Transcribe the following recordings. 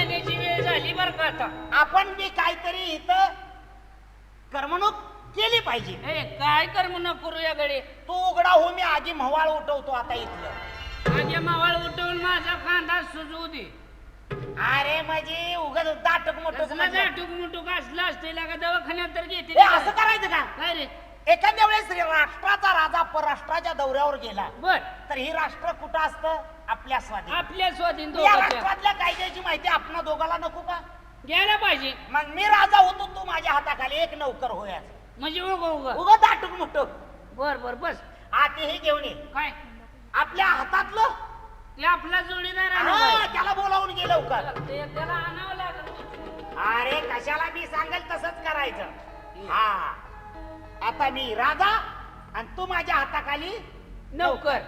येण्याची वेळ झाली बरं का आता. आपण बी काहीतरी इथं करमणूक केली पाहिजे. ए काय कर म्हणून करू या गडे तू उघडा हो मी आधी म्हवाळ उठवतो आता इथलं. माझ्या मावळ उठवून माझा कांदा सुजवू दे. अरे म्हणजे उगत दाटक मोठं कसला जाटूक मुटूक असला असते का दवाखान्यात तर घेते हे असं करायचं का? काय रे? एखाद्या वेळेस राष्ट्राचा राजा परराष्ट्राच्या दौऱ्यावर गेला. बर. तर ही राष्ट्र कुठं असतं? आपल्या स्वाधीन. आपल्या स्वाधीन या दोघांच्या. राष्ट्रातल्या कायद्याची माहिती आपण दोघाला नको का? घ्यायला पाहिजे. मग मी राजा होतो तू माझ्या हाताखाली एक नौकर होयाच. म्हणजे उग उग. उग दाटूक मुटूक बर बर बस. आतेही घेऊन ये. काय? आपल्या हातातलं? ते आपला जोडीदार हा. त्याला बोलावून गे लवकर. ते त्याला आणावं लागलं. अरे कशाला मी सांगेल तसंच करायचं. हा. आता मी राजा आणि तू माझ्या हाताखाली नौकर.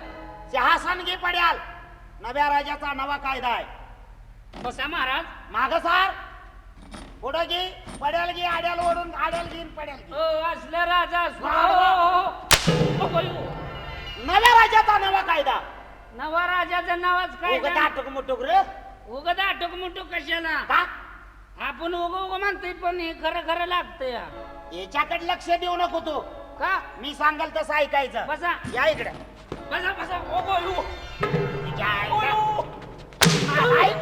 घे पड्याल. नव्या राजाचा नवा कायदा आहे. बसा महाराज. माग सार. पुढं घे पड्याल घे आड्याल ओढून आड्याल घेईन पड्याल घे. असलं राजा. हो, हो, हो. हो, हो. नव्या राजाचा नवा कायदा. नवा राजाचं नावच काय उग दाटक मुटुक रे. उग दाटक मुटूक कशाला? का? आपण उग उग म्हणतोय पण हे खरं खरं लागतंय याच्याकडे लक्ष देऊ नको तू. का? मी सांगाल तसं ऐकायचं. बसा. या इकडे. बसा बसा. ओ बोलू तुझ्या आईला- आई,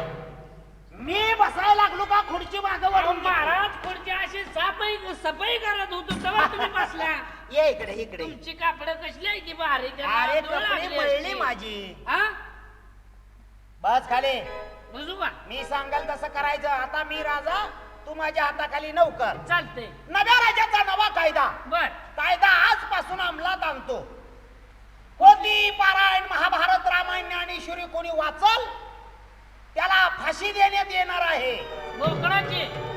मी बसायला लागलो का खुर्ची माग महाराज पुढच्या अशी साफाई सफाई करत होतो तेव्हा तुम्ही बसला. ये इकडे इकडे. तुमची कापडं कसली आहे की भारी त्याला अरे कपडे लागली. माझी. हा? बस खाली. का मी सांगाल तसं करायचं. आता मी राजा तू माझ्या हाताखाली नौकर. चालतंय. नव्या राजाचा नवा कायदा. बर. कायदा आजपासून अंमलात आणतो. कोणती पारायण महाभारत रामायण ज्ञानेश्वरी कोणी वाचल? त्याला फाशी देण्यात येणार आहे. बोकडाची.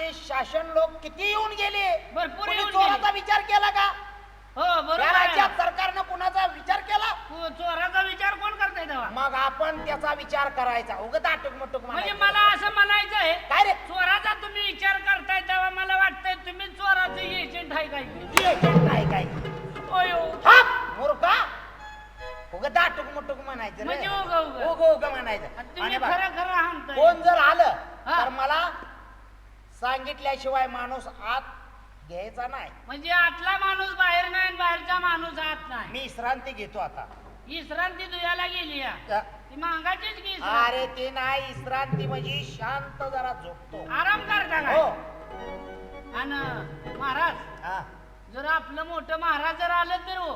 राष्ट्राचे शासन लोक किती येऊन गेले? भरपूर कोणी येऊन चोराचा. विचार केला का? हो या बरोबर आहे. राज्यात सरकारनं कुणाचा विचार केला? हो, चोराचा विचार कोण करताय तेव्हा? मग आपण त्याचा विचार करायचा. उगत आटुक मुटुक म्हणजे म्हणायचं. मला असं म्हणायचं आहे काय रे? चोराचा तुम्ही विचार करताय तेव्हा मला वाटतंय तुम्ही चोराचं एजंट आहे काय? एजंट काय काय? ओयो हा. उगत आटुक मुटुक म्हणायचं म्हणजे रे. उगं उगं. उगं उगं म्हणायचं. तुम्ही बघ, खरं खरं हाणताय. कोण जर सांगितल्याशिवाय माणूस आत घ्यायचा नाही. म्हणजे आतला माणूस बाहेर नाही आणि बाहेरचा माणूस आत नाही. मी विश्रांती घेतो आता. विश्रांती दुयाला गेली या. अ, ती मागाचीच की विश्रांती. अरे ते नाही विश्रांती म्हणजे शांत जरा झोपतो. आराम करता हो. काय आणि महाराज हा. जर आपलं मोठं महाराज जर आलं तर हो.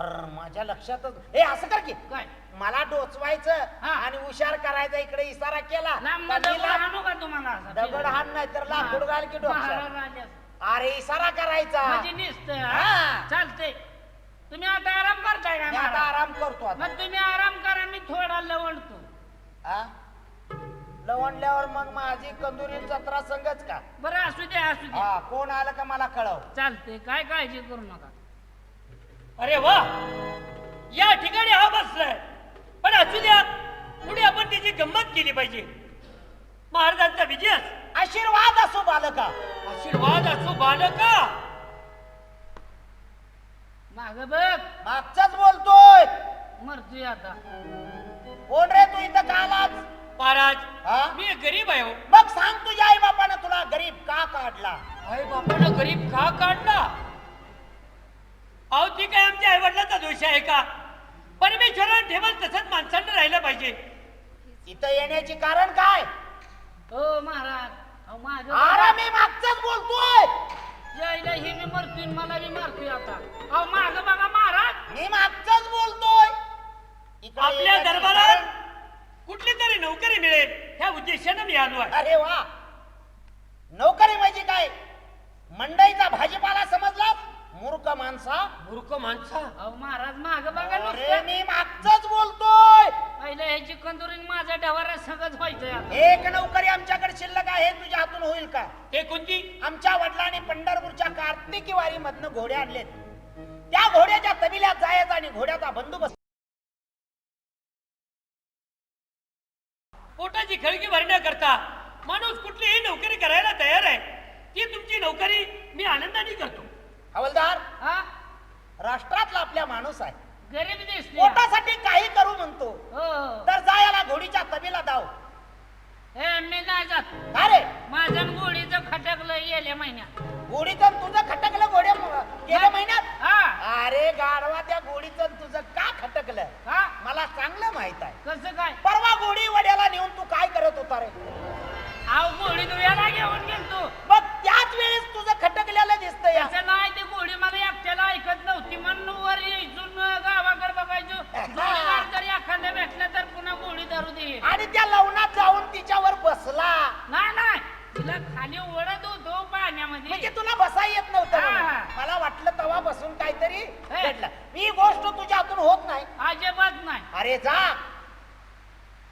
अर, माझ्या लक्षातच. हे असं कर की. काय? मला डोचवायचं हा. आणि हुशार करायचा इकडे इशारा केला. लांब तर दगड मी लांब- आणू का तुम्हाला असा? दगड हाण नाही तर लाकूड घाल की डोक्यात महाराज आले असते. अरे इशारा करायचा. म्हणजे निसत हा. चालते तुम्ही आता आराम करताय का मी आता महाराज? आराम करतो आता. मग तुम्ही आराम करा मी थोडा लवणतो हा? लवणल्यावर मग माझी कंदुरी जत्रा संगच का? बरं असू दे असू दे हा कोण आलं का मला कळव. चालते काय काळजी करू नका. अरे वा! या ठिकाणी हा बसलाय. पण असू द्या पुढे आपण त्याची गंमत केली पाहिजे. महाराजांचा विजय असो. आशीर्वाद असो बालका. आशीर्वाद असो बालका. माग बघ. मागचाच बोलतोय. मरतोय आता. कोण रे तू इथं का आलाच महाराज हा? मी गरीब आहे हो. मग सांग तुझ्या आई बापानं तुला गरीब का काढला? आई बापानं गरीब का काढला? अहो ती काय आमच्या आई वडिलांचा दोष आहे का? परमेश्वरानं ठेवल तसंच माणसांना राहिलं पाहिजे. इथं येण्याची कारण काय? हो महाराज. अहो माझं अरे मी मागचाच बोलतोय. जायला हे मी मरतोय आणि मला बी मारतोय आता. अहो माग बघा महाराज. मी मागचाच बोलतोय. इकडे आपल्या येण्याची दरबारात कारण- कुठली तरी नोकरी मिळेल ह्या उद्देशानं मी आलो आहे. अरे वा. नोकरी म्हणजे काय? मंडईचा भाजीपाला समजला मूर्ख माणसा? मूर्ख माणसा? अहो महाराज माग बघा अरे नुसतं. मी मागचंच बोलतोय. पहिलं ह्याची कंदुरीन माझ्या डवारा सगळंच व्हायचंय आता. एक नोकरी आमच्याकडे शिल्लक आहे तुझ्या हातून होईल का? ते कोणती? आमच्या वडिलांनी पंढरपूरच्या कार्तिकी वारी मधनं घोडे आणलेत. त्या घोड्याच्या तबिल्यात जायचं आणि घोड्याचा बंदोबस्त पोटाची खळगी भरण्याकरता माणूस कुठलीही नोकरी करायला तयार आहे. ती तुमची नोकरी मी आनंदाने करतो. हवलदार हा? राष्ट्रातला आपल्या माणूस आहे. गरीब दिसली पोटासाठी काही करू म्हणतो. हो. हो. तर जा याला घोडीच्या तबीला दाव. हे मी नाही जात. का रे? माझ्या गोडीचं खटकलं गेल्या महिन्यात. घोडीचं तुझं खटकलं घोड्या गेल्या महिन्यात? हा. अरे गाडवा त्या घोडीचं तुझं का खटकलं? का मला चांगलं माहीत आहे. कसं काय? परवा घोडी वड्याला नेऊन तू काय करत होता रे? अहो गोडी तुझ्याला घेऊन गेलतो. मग त्याच वेळेस तुझं खटकलेलं दिसतंय या. नाही ती गोडी मला एकट्याला ऐकत नव्हती म्हणून वर यायचून गावाकडे बघायचो जोडीदार जरी एखाद्या भेटला तर पुन्हा गोडी धरू दे आणि त्या लवणात जाऊन तिच्यावर बसला नाही नाही तिला खाली ओढत होतो पाण्यामध्ये म्हणजे तुला बसा येत नव्हतं हा. म्हणून. मला वाटलं तेव्हा बसून काहीतरी. भेटलं ही गोष्ट तुझ्या हातून होत नाही अजिबात नाही अरे जा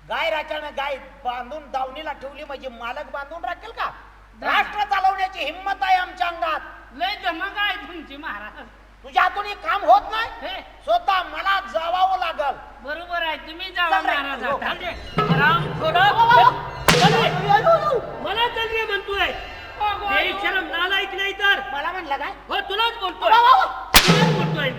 गाय राजानं गाय बांधून दावणीला ठेवली म्हणजे मालक बांधून राखेल का. राष्ट्र चालवण्याची हिंमत आहे आमच्या अंगात. लय धमक आहे तुमची महाराज. तुझ्या हातून हे काम होत नाही? हे. स्वतः मला जावावं लागल. बरोबर आहे तुम्ही जावा चल रे. महाराज हो. आता. राम थोडा मला चल रे म्हणतोय. बेशरम नालायक नाही तर. मला म्हणलं काय? हो तुलाच बोलतोय. वा, वा, वा. तुलाच बोलतोय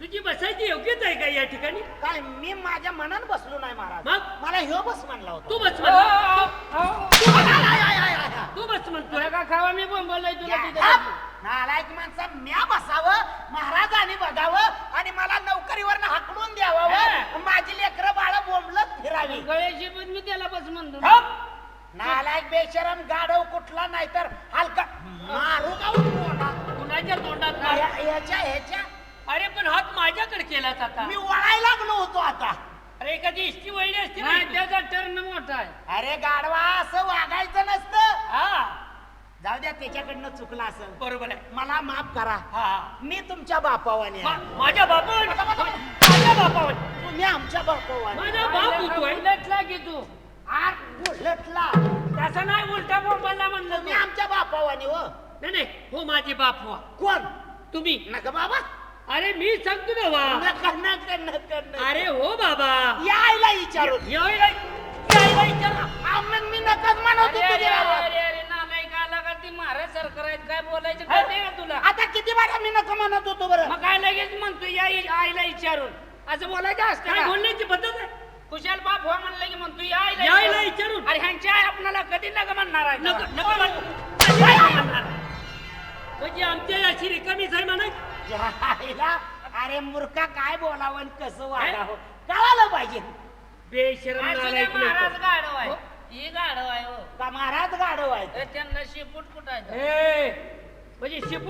तुझी बसायची योग्यच आहे का या ठिकाणी? काय मी माझ्या मनानं बसलो नाही महाराज. मग? मला ह्यो बस म्हणला होता. तू बस हो. हो, हो. आय, आय, आय, बस तुला का खावा मी बोंबवलंय तुला या, तिथे. नालायक माणसा म्या बसावं महाराजांनी बघावं आणि मला नोकरीवर हाकलून हा. द्यावं माझी लेकरं बाळ बोंबलत फिरावी. गळ्याची पण मी त्याला बस म्हणतो. हप. नालायक बेशरम गाढव कुठला नाही तर हलका मारू का उठवणार? कुणाच्या तोंडात नाही या- याच्या ह्याच्या अरे पण हात माझ्याकडे केलाच आता. मी वळायला लागलो होतो आता. अरे एखादी इष्टी वळली असती नाही. ना त्याचा टर्न मोठा आहे. अरे गाढवा असं वागायचं नसतं. हा. जाऊ द्या त्याच्याकडनं चुकलं असेल. बरोबर आहे. मला माफ करा. हा. मी तुमच्या बापावाने मा-. माझ्या बापावर माझ्या बापावर तुम्ही आमच्या बापावाने. माझा बाप होतोय उलटला की तू. आत उलटला. तसं नाही उलटा बोंबलला म्हणलं तुम्ही मी आमच्या बापावाने हो. नाही नाही. हो माझे बाप हो. कोण? तुम्ही. नका बाबा. अरे मी सांगतो ना वा नका नका नका नका. अरे हो बाबा. यायला विचारून यायला यायला विचारा. अरे नालायक आला का ती महाराज सरकार आहेत काय बोलायचं का तुला? आता किती वेळा मी नका म्हणत होतो बरं. मग काय लगेच म्हणतो या आईला विचारून. असं बोलायचं असतं काय का? बोलण्याची पद्धत आहे? कुशाल बाप हो म्हणलं की म्हणतो या आईला विचारून. अरे ह्यांच्या आई आपल्याला कधी नका म्हणणार आहे? का? नको म्हण- नाही म्हणणार. म्हणजे आमच्या याची रिकामीच आहे म्हणा जायला अरे मूर्खा काय बोलावं आणि कसं वागावं? कळालं पाहिजे. बेशरम असू दे, नालायक महाराज. गाढव आहे. ही गाढव आहे हो. का महाराज गाडव आहेत तर त्यांना शेपूट कुठायचं म्हणजे शेपूट